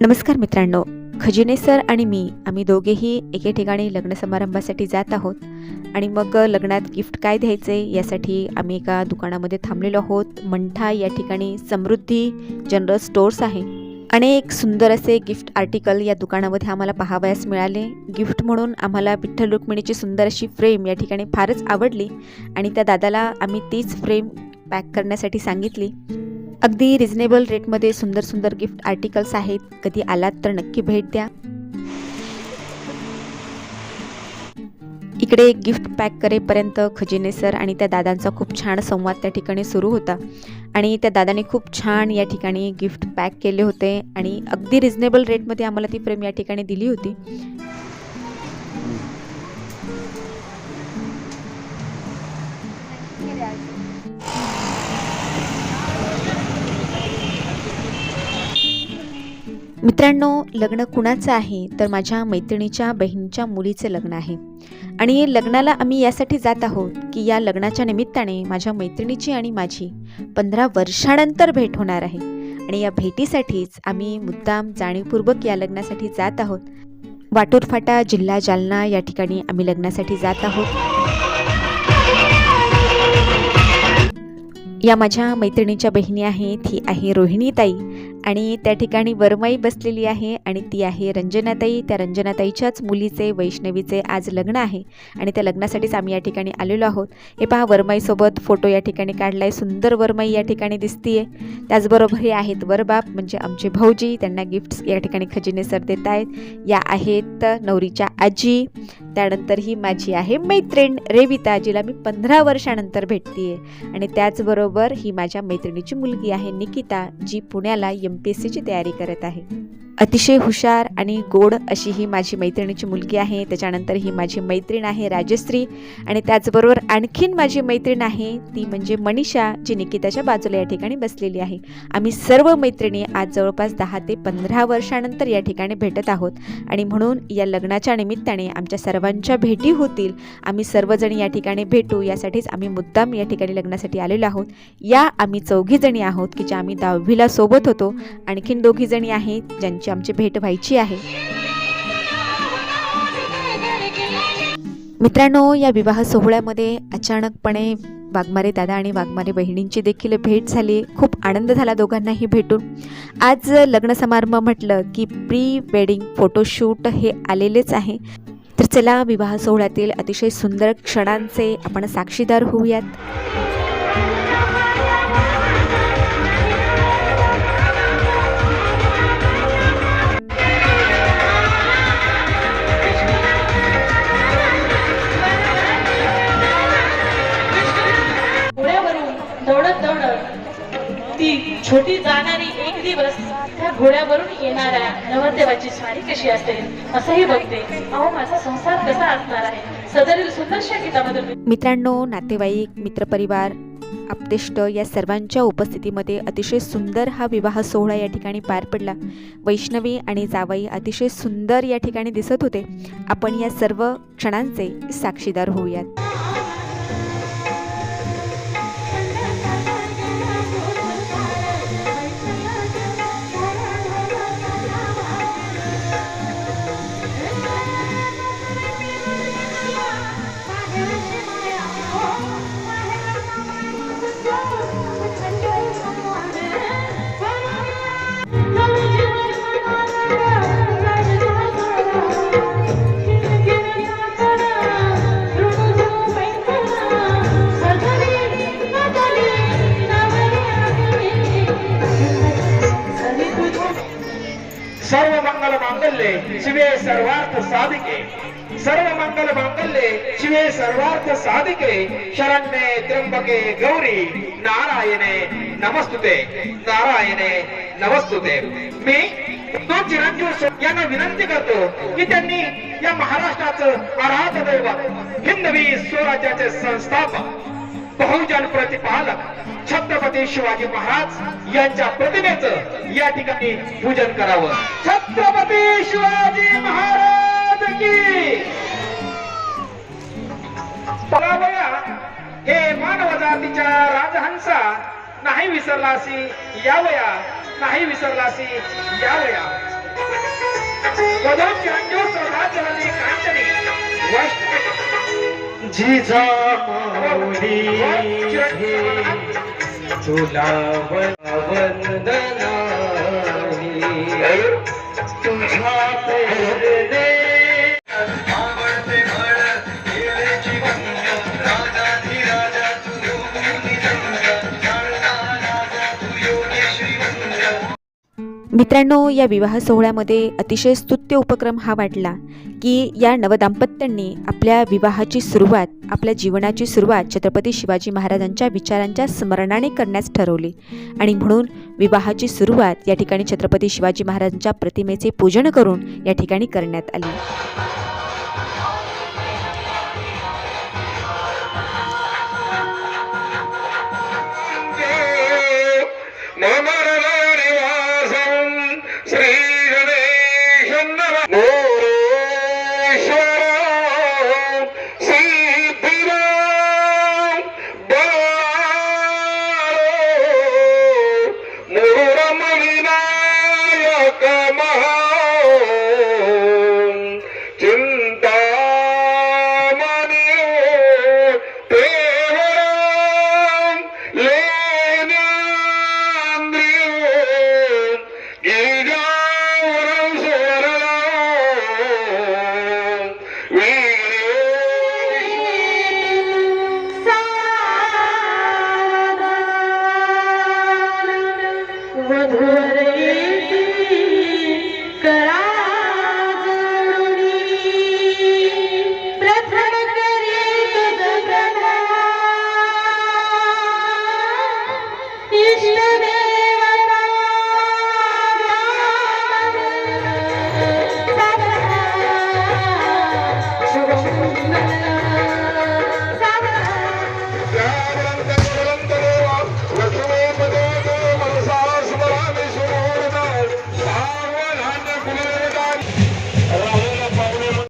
नमस्कार मित्रांनो. खजिने सर आणि मी आम्ही दोघेही एके ठिकाणी लग्न समारंभासाठी जात आहोत. आणि मग लग्नात गिफ्ट काय द्यायचे यासाठी आम्ही एका दुकानामध्ये थांबलेलो आहोत. मंठा या ठिकाणी समृद्धी जनरल स्टोर्स आहे. अनेक सुंदर असे गिफ्ट आर्टिकल या दुकानामध्ये आम्हाला पाहावयास मिळाले. गिफ्ट म्हणून आम्हाला विठ्ठल रुक्मिणीची सुंदर अशी फ्रेम या ठिकाणी फारच आवडली. आणि त्या दादाला आम्ही तीच फ्रेम पॅक करण्यासाठी सांगितली. अगदी रिझनेबल रेटमध्ये सुंदर सुंदर गिफ्ट आर्टिकल्स आहेत. कधी आलात तर नक्की भेट द्या. इकडे गिफ्ट पॅक करेपर्यंत खजिने सर आणि त्या दादांचा खूप छान संवाद त्या ठिकाणी सुरू होता. आणि त्या दादाने खूप छान या ठिकाणी गिफ्ट पॅक केले होते. आणि अगदी रिझनेबल रेटमध्ये आम्हाला ती फ्रेम या ठिकाणी दिली होती. मित्रांनो लग्न कुणाचं आहे? तर माझ्या मैत्रिणीच्या बहिणीच्या मुलीचं लग्न आहे. आणि लग्नाला आम्ही यासाठी जात आहोत की या लग्नाच्या निमित्ताने माझ्या मैत्रिणीची आणि माझी पंधरा वर्षानंतर भेट होणार आहे. आणि या भेटीसाठीच आम्ही मुद्दाम जाणीवपूर्वक या लग्नासाठी जात आहोत. वाटूरफाटा जिल्हा जालना या ठिकाणी आम्ही लग्नासाठी जात आहोत. या माझ्या मैत्रिणीच्या बहिणी आहेत ही आहे रोहिणीताई. आणि त्या ठिकाणी वरमाई बसलेली आहे आणि ती आहे रंजनाताई. त्या रंजनाताईच्याच मुलीचे वैष्णवीचे आज लग्न आहे. आणि त्या लग्नासाठीच आम्ही या ठिकाणी आलेलो आहोत. हे पहा वरमाईसोबत फोटो या ठिकाणी काढलाय. सुंदर वरमाई या ठिकाणी दिसतीये. त्याचबरोबर हे आहेत वरबाप म्हणजे आमचे भाऊजी. त्यांना गिफ्ट्स या ठिकाणी खजिने सर देत आहेत. या आहेत नवरीच्या आजी. त्यानंतर ही माझी आहे मैत्रीण रेविता जिला मी पंधरा वर्षानंतर भेटतीये. आणि त्याचबरोबर ही माझ्या मैत्रिणीची मुलगी आहे निकिता जी पुण्याला एम पी एस सीची तयारी करत आहे. अतिशय हुशार आणि गोड अशी ही माझी मैत्रिणीची मुलगी आहे. त्याच्यानंतर ही माझी मैत्रीण आहे राजश्री. आणि त्याचबरोबर आणखीन माझी मैत्रीण आहे ती म्हणजे मनीषा जी निकिताच्या बाजूला या ठिकाणी बसलेली आहे. आम्ही सर्व मैत्रिणी आज जवळपास दहा ते पंधरा वर्षानंतर या ठिकाणी भेटत आहोत. आणि म्हणून या लग्नाच्या निमित्ताने आमच्या सर्वांच्या भेटी होतील. आम्ही सर्वजण या ठिकाणी भेटू. यासाठीच आम्ही मुद्दाम या ठिकाणी लग्नासाठी आलेलो आहोत. या आम्ही चौघीजणी आहोत की ज्या आम्ही दहावीला सोबत होतो. आणखीन दोघीजणी आहेत ज्यांची आमची भेट व्हायची आहे. मित्रांनो या विवाह सोहळ्यामध्ये अचानकपणे वाघमारे दादा आणि वाघमारे बहिणींची देखील भेट झाली. खूप आनंद झाला दोघांनाही भेटून. आज लग्न समारंभ म्हटलं की प्री वेडिंग फोटोशूट हे आलेलेच आहे. तर चला विवाह सोहळ्यातील अतिशय सुंदर क्षणांचे आपण साक्षीदार होऊयात. छोटी जाणारी एक दिवस त्या घोड्यावरून येणाऱ्या नवरदेवाची स्वारी कशी असेल? असंही बघते. अहो माझा संसार कसा असणार आहे? सदरील सुंदरशा गीतामधून मित्रांनो नातेवाईक मित्रपरिवार आपतेष्ट या सर्वांच्या उपस्थितीमध्ये अतिशय सुंदर हा विवाह सोहळा या ठिकाणी पार पडला. वैष्णवी आणि जावई अतिशय सुंदर या ठिकाणी दिसत होते. आपण या सर्व क्षणांचे साक्षीदार होऊयात. सर्व मंगल मांगल्ये शिवे सर्वार्थ साधिके सर्व मंगल मांगल्ये शिवे सर्वार्थ साधिके शरण्ये त्र्यंबके गौरी नारायणे नमस्तुते नारायणे नमस्तुते मी तो चिरंजीव सो- यांना विनंती करतो की त्यांनी या महाराष्ट्राचं आराध दैवत हिंदवी स्वराज्याचे संस्थापक बहुजन प्रतिपालक छत्रपती शिवाजी महाराज यांच्या प्रतिमेचं या ठिकाणी पूजन करावं. छत्रपती शिवाजी महाराज की! परावया हे मानव जातीच्या राजहंसा नाही विसरलासी यावया नाही विसरलासी यावया. सदोची अंजो सदाचरणी कांचनी. जिजा माऊली तुला वंदनाही तुझा पेरणे मित्रांनो या विवाह सोहळ्यामध्ये अतिशय स्तुत्य उपक्रम हा वाटला की या नवदाम्पत्यांनी आपल्या विवाहाची सुरुवात आपल्या जीवनाची सुरुवात छत्रपती शिवाजी महाराजांच्या विचारांच्या स्मरणाने करण्यास ठरवली. आणि म्हणून विवाहाची सुरुवात या ठिकाणी छत्रपती शिवाजी महाराजांच्या प्रतिमेचे पूजन करून या ठिकाणी करण्यात आली. Thank you.